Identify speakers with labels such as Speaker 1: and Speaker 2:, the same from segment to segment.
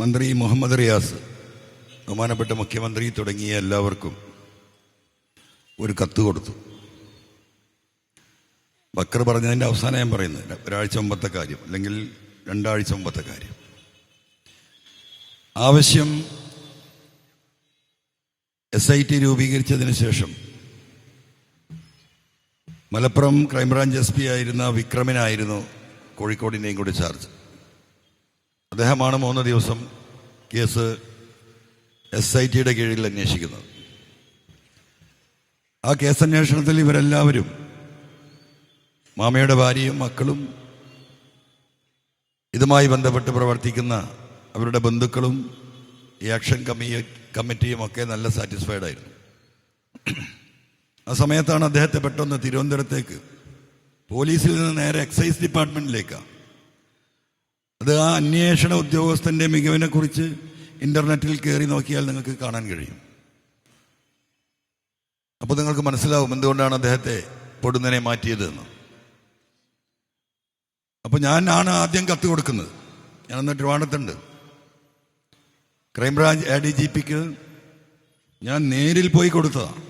Speaker 1: മന്ത്രി മുഹമ്മദ് റിയാസ് ബഹുമാനപ്പെട്ട മുഖ്യമന്ത്രി തുടങ്ങിയ എല്ലാവർക്കും ഒരു കത്ത് കൊടുത്തു. ബക്കർ പറഞ്ഞതിന്റെ അവസാനം ഞാൻ പറയുന്നത് ഒരാഴ്ച മുമ്പത്തെ കാര്യം അല്ലെങ്കിൽ രണ്ടാഴ്ച മുമ്പത്തെ കാര്യം. ആവശ്യം എസ് ഐ ടി രൂപീകരിച്ചതിന് ശേഷം മലപ്പുറം ക്രൈംബ്രാഞ്ച് എസ് പി ആയിരുന്ന വിക്രമിനായിരുന്നു കോഴിക്കോടിന്റെയും കൂടി ചാർജ്. അദ്ദേഹമാണ് മൂന്ന് ദിവസം കേസ് എസ് ഐ ടിയുടെ കീഴിൽ അന്വേഷിക്കുന്നത്. ആ കേസ് അന്വേഷണത്തിൽ ഇവരെല്ലാവരും മാമയുടെ ഭാര്യയും മക്കളും ഇതുമായി ബന്ധപ്പെട്ട് പ്രവർത്തിക്കുന്ന അവരുടെ ബന്ധുക്കളും ഈ ആക്ഷൻ കമ്മി കമ്മിറ്റിയും ഒക്കെ നല്ല സാറ്റിസ്ഫൈഡ് ആയിരുന്നു. ആ സമയത്താണ് അദ്ദേഹത്തെ പെട്ടെന്ന് തിരുവനന്തപുരത്തേക്ക് പോലീസിൽ നിന്ന് നേരെ എക്സൈസ് ഡിപ്പാർട്ട്മെന്റിലേക്കാണ് അത് ആ അന്വേഷണ ഉദ്യോഗസ്ഥന്റെ മികവിനെക്കുറിച്ച് ഇന്റർനെറ്റിൽ കയറി നോക്കിയാൽ നിങ്ങൾക്ക് കാണാൻ കഴിയും. അപ്പോൾ നിങ്ങൾക്ക് മനസ്സിലാവും എന്തുകൊണ്ടാണ് അദ്ദേഹത്തെ പൊടുന്നനെ മാറ്റിയതെന്ന്. അപ്പോൾ ഞാനാണ് ആദ്യം കത്ത് കൊടുക്കുന്നത്. ഞാനന്ന് ട്രിവാണ്ടത്തുണ്ട് crime branch A D G പിക്ക് ഞാൻ നേരിൽ പോയി കൊടുത്തതാണ്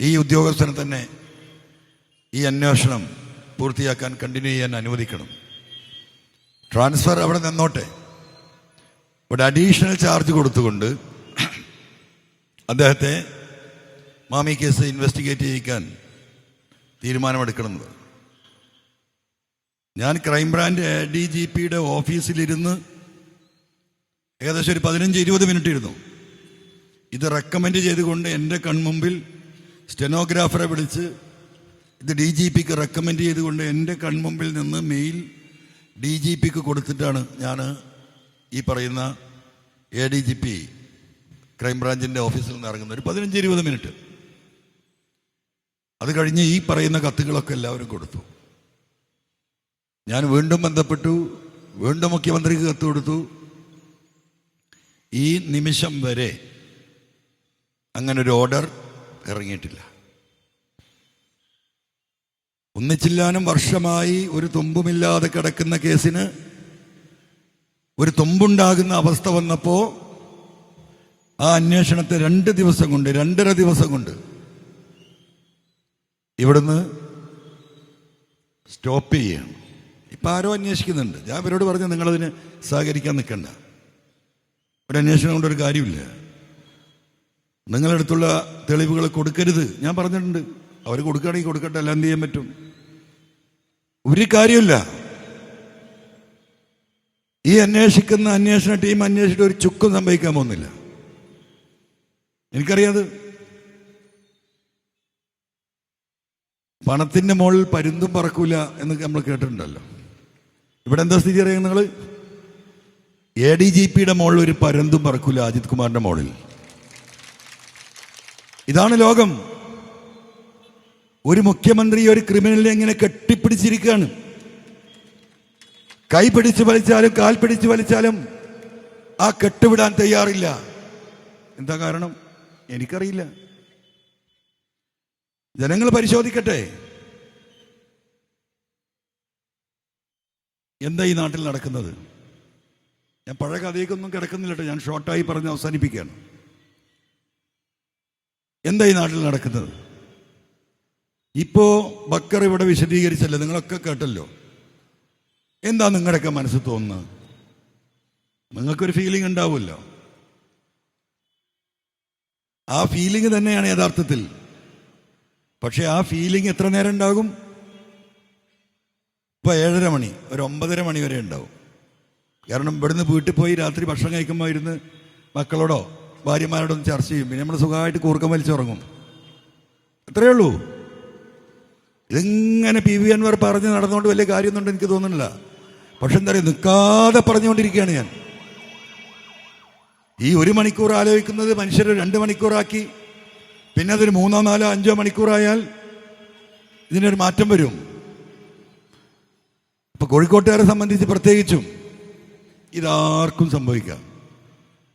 Speaker 1: ഈ ഉദ്യോഗസ്ഥനെ തന്നെ ഈ അന്വേഷണം പൂർത്തിയാക്കാൻ കണ്ടിന്യൂ ചെയ്യാൻ അനുവദിക്കണം. ട്രാൻസ്ഫർ അവിടെ നിന്നോട്ടെ. ഇവിടെ അഡീഷണൽ ചാർജ് കൊടുത്തുകൊണ്ട് അദ്ദേഹത്തെ മാമി കേസ് ഇൻവെസ്റ്റിഗേറ്റ് ചെയ്യിക്കാൻ തീരുമാനമെടുക്കണമെന്ന്. ഞാൻ ക്രൈംബ്രാഞ്ച് ഡി ജി പിയുടെ ഓഫീസിലിരുന്ന് ഏകദേശം ഒരു പതിനഞ്ച് ഇരുപത് മിനിറ്റ് ഇരുന്നു. ഇത് റെക്കമെൻഡ് ചെയ്തുകൊണ്ട് എന്റെ കൺമുമ്പിൽ സ്റ്റെനോഗ്രാഫറെ വിളിച്ച് ഇത് ഡി ജി പിക്ക് റെക്കമെൻഡ് ചെയ്തുകൊണ്ട് എന്റെ കൺമുമ്പിൽ നിന്ന് മെയിൽ ഡി ജി പിക്ക് കൊടുത്തിട്ടാണ് ഞാൻ ഈ പറയുന്ന എ ഡി ജി പി ക്രൈംബ്രാഞ്ചിന്റെ ഓഫീസിൽ നിന്ന് ഇറങ്ങുന്ന ഒരു പതിനഞ്ച് ഇരുപത് മിനിറ്റ്. അത് കഴിഞ്ഞ് ഈ പറയുന്ന കത്തുകളൊക്കെ എല്ലാവരും കൊടുത്തു. ഞാൻ വീണ്ടും ബന്ധപ്പെട്ടു. വീണ്ടും മുഖ്യമന്ത്രിക്ക് കത്ത് കൊടുത്തു. ഈ നിമിഷം വരെ അങ്ങനൊരു ഓർഡർ ഇറങ്ങിയിട്ടില്ല. ഒന്നിച്ചില്ലാനും വർഷമായി ഒരു തുമ്പുമില്ലാതെ കിടക്കുന്ന കേസിന് ഒരു തുമ്പുണ്ടാകുന്ന അവസ്ഥ വന്നപ്പോൾ ആ അന്വേഷണത്തെ രണ്ട് ദിവസം കൊണ്ട് രണ്ടര ദിവസം കൊണ്ട് ഇവിടുന്ന് സ്റ്റോപ്പ് ചെയ്യണം ഇപ്പം ആരോ അന്വേഷിക്കുന്നുണ്ട്. ഞാൻ ഇവരോട് പറഞ്ഞു നിങ്ങളതിന് സഹകരിക്കാൻ നിൽക്കണ്ട. ഒരു അന്വേഷണം കൊണ്ട് ഒരു കാര്യമില്ല. നിങ്ങളടുത്തുള്ള തെളിവുകൾ കൊടുക്കരുത്. ഞാൻ പറഞ്ഞിട്ടുണ്ട്. അവർ കൊടുക്കുകയാണെങ്കിൽ കൊടുക്കട്ടെ അല്ല എന്ത് ചെയ്യാൻ പറ്റും? ഒരു കാര്യമില്ല. ഈ അന്വേഷിക്കുന്ന അന്വേഷണ ടീം അന്വേഷിച്ചിട്ട് ഒരു ചുക്കും സംഭവിക്കാൻ പോകുന്നില്ല. എനിക്കറിയാത്. പണത്തിന്റെ മുകളിൽ പരുന്തും പറക്കൂല എന്ന് നമ്മൾ കേട്ടിട്ടുണ്ടല്ലോ. ഇവിടെ എന്താ സ്ഥിതി അറിയാം നിങ്ങൾ എ ഡി ജി പിയുടെ മുകളിൽ ഒരു പരുന്തും പറക്കൂല അജിത് കുമാറിന്റെ മുകളിൽ. ഇതാണ് ലോകം. ഒരു മുഖ്യമന്ത്രി ഒരു ക്രിമിനലിനെ ഇങ്ങനെ കെട്ടിപ്പിടിച്ചിരിക്കുകയാണ്. കൈ പിടിച്ച് വലിച്ചാലും കാൽ പിടിച്ച് വലിച്ചാലും ആ കെട്ടുവിടാൻ തയ്യാറില്ല. എന്താ കാരണം? എനിക്കറിയില്ല. ജനങ്ങൾ പരിശോധിക്കട്ടെ. എന്താ ഈ നാട്ടിൽ നടക്കുന്നത്? ഞാൻ പഴയ കഥയൊക്കൊന്നും കിടക്കുന്നില്ലട്ടോ. ഞാൻ ഷോർട്ടായി പറഞ്ഞ് അവസാനിപ്പിക്കുകയാണ്. എന്താ ഈ നാട്ടിൽ നടക്കുന്നത്? ഇപ്പോ ബക്കർ ഇവിടെ വിശദീകരിച്ചല്ലോ നിങ്ങളൊക്കെ കേട്ടല്ലോ. എന്താ നിങ്ങളുടെയൊക്കെ മനസ്സ് തോന്നുന്നത്? നിങ്ങൾക്കൊരു ഫീലിംഗ് ഉണ്ടാവുമല്ലോ. ആ ഫീലിംഗ് തന്നെയാണ് യഥാർത്ഥത്തിൽ. പക്ഷെ ആ ഫീലിംഗ് എത്ര നേരം ഉണ്ടാകും? ഇപ്പൊ ഏഴര മണി ഒരു ഒമ്പതര മണി വരെ ഉണ്ടാവും. കാരണം ഇവിടുന്ന് വീട്ടിൽ പോയി രാത്രി ഭക്ഷണം കഴിക്കുമ്പോൾ ഇരുന്ന് മക്കളോടോ ഭാര്യമാരോടൊന്ന് ചർച്ച ചെയ്യും. പിന്നെ നമ്മൾ സുഖമായിട്ട് കൂർക്കം വലിച്ചുറങ്ങും. അത്രയേ ഉള്ളൂ. ഇതിങ്ങനെ പി വി അൻവർ പറഞ്ഞ് നടന്നുകൊണ്ട് വലിയ കാര്യമൊന്നുണ്ട് എനിക്ക് തോന്നുന്നില്ല. പക്ഷെ എന്താ പറയുക നിൽക്കാതെ പറഞ്ഞുകൊണ്ടിരിക്കുകയാണ് ഞാൻ. ഈ ഒരു മണിക്കൂർ ആലോചിക്കുന്നത് മനുഷ്യരെ രണ്ട് മണിക്കൂറാക്കി പിന്നെ അതൊരു മൂന്നോ നാലോ അഞ്ചോ മണിക്കൂറായാൽ ഇതിനൊരു മാറ്റം വരും. ഇപ്പൊ കോഴിക്കോട്ടുകാരെ സംബന്ധിച്ച് പ്രത്യേകിച്ചും ഇതാർക്കും സംഭവിക്കാം.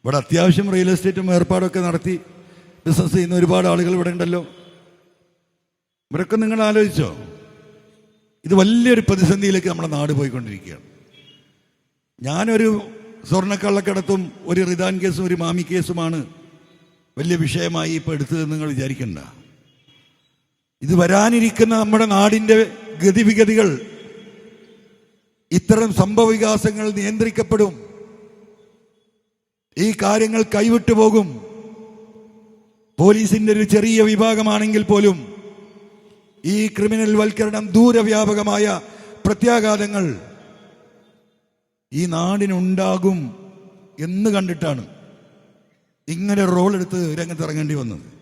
Speaker 1: ഇവിടെ അത്യാവശ്യം റിയൽ എസ്റ്റേറ്റും ഏർപ്പാടൊക്കെ നടത്തി ബിസിനസ് ചെയ്യുന്ന ഒരുപാട് ആളുകൾ ഇവിടെ ഉണ്ടല്ലോ. ഇവരൊക്കെ നിങ്ങൾ ആലോചിച്ചോ ഇത് വലിയൊരു പ്രതിസന്ധിയിലേക്ക് നമ്മുടെ നാട് പോയിക്കൊണ്ടിരിക്കുകയാണ്. ഞാനൊരു സ്വർണക്കള്ളക്കടത്തും ഒരു റിദാൻ കേസും ഒരു മാമി കേസുമാണ് വലിയ വിഷയമായി ഇപ്പോൾ എടുത്തതെന്ന് നിങ്ങൾ വിചാരിക്കണ്ട. ഇത് വരാനിരിക്കുന്ന നമ്മുടെ നാടിന്റെ ഗതിവിഗതികൾ ഇത്തരം സംഭവ വികാസങ്ങൾ നിയന്ത്രിക്കപ്പെടും. ഈ കാര്യങ്ങൾ കൈവിട്ടു പോകും പോലീസിന്റെ ഒരു ചെറിയ വിഭാഗമാണെങ്കിൽ പോലും ഈ ക്രിമിനൽ വൽക്കരണം ദൂരവ്യാപകമായ പ്രത്യാഘാതങ്ങൾ ഈ നാടിനുണ്ടാകും എന്ന് കണ്ടിട്ടാണ് ഇങ്ങനെ റോൾ എടുത്ത് രംഗത്തിറങ്ങേണ്ടി വന്നത്.